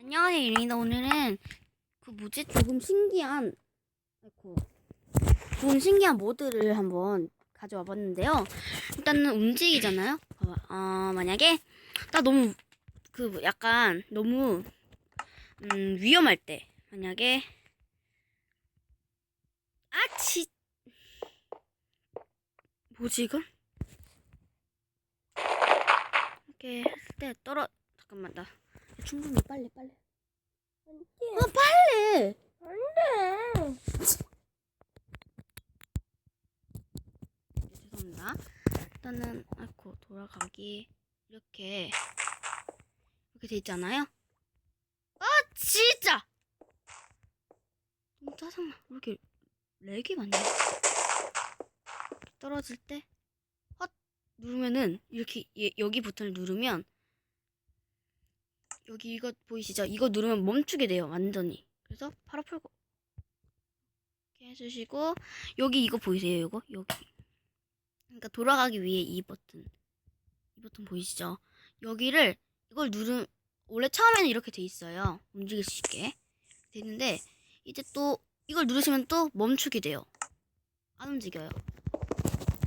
안녕하세요 이린이다. 오늘은 그 뭐지? 조금 신기한 아이고. 조금 신기한 모드를 한번 가져와 봤는데요. 일단은 움직이잖아요? 어 만약에 나 너무 그 약간 너무 음 위험할 때 만약에 아치 뭐지 이건 이렇게 했을 때 떨어 잠깐만 나 충분히 빨리 빨리. 어 빨리! 안돼. 네, 죄송합니다. 일단은 아이고 돌아가기 이렇게 이렇게 돼 있잖아요. 아 진짜! 너무 짜증나 왜 이렇게 렉이 많냐? 떨어질 때? 헛! 누르면은 이렇게 얘- 여기 버튼을 누르면 여기 이거 보이시죠? 이거 누르면 멈추게 돼요 완전히. 그래서 팔아 풀고. 이렇게 해주시고 여기 이거 보이세요 이거? 여기. 그러니까 돌아가기 위해 이 버튼. 이 버튼 보이시죠? 여기를 이걸 누르 원래 처음에는 이렇게 돼 있어요. 움직일 수 있게. 돼 있는데 이제 또 이걸 누르시면 또 멈추게 돼요. 안 움직여요.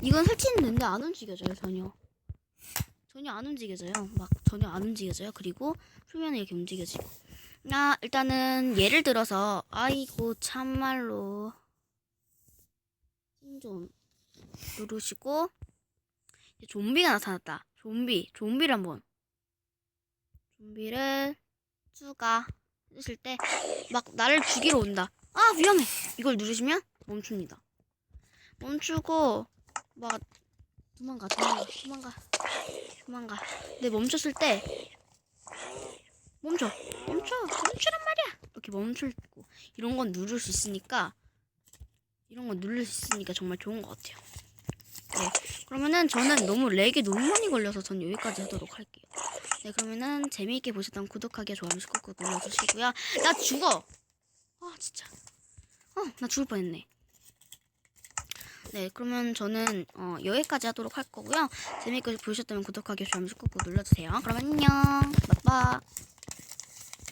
이건 설치는 되는데 안 움직여져요 전혀 전혀 안 움직여져요. 막 전혀 안 움직여져요. 그리고 풀면 이렇게 움직여지고. 아 일단은 예를 들어서 아이고 참말로. 좀 누르시고. 좀비가 나타났다. 좀비 좀비를 한번. 좀비를 추가 해주실 때막 나를 죽이러 온다. 아 위험해. 이걸 누르시면 멈춥니다. 멈추고 막 도망가 도망가 도망가 도망가. 근데 멈췄을 때 멈춰. 멈춰. 멈추란 말이야. 이렇게 멈추고 이런 건 누를 수 있으니까 이런 건 누를 수 있으니까 정말 좋은 것 같아요. 네. 그러면은 저는 너무 렉이 너무 많이 걸려서 전 여기까지 하도록 할게요. 네 그러면은 재미있게 보셨다면 구독하기 좋아요 꾹꾹 눌러주시고요. 나 죽어. 아 진짜. 어 나 죽을 뻔했네 네 그러면 저는 어, 여기까지 하도록 할 거고요. 재미있게 보셨다면 구독하기 좋아요 꾹꾹 눌러주세요. 그럼 안녕. 빠빠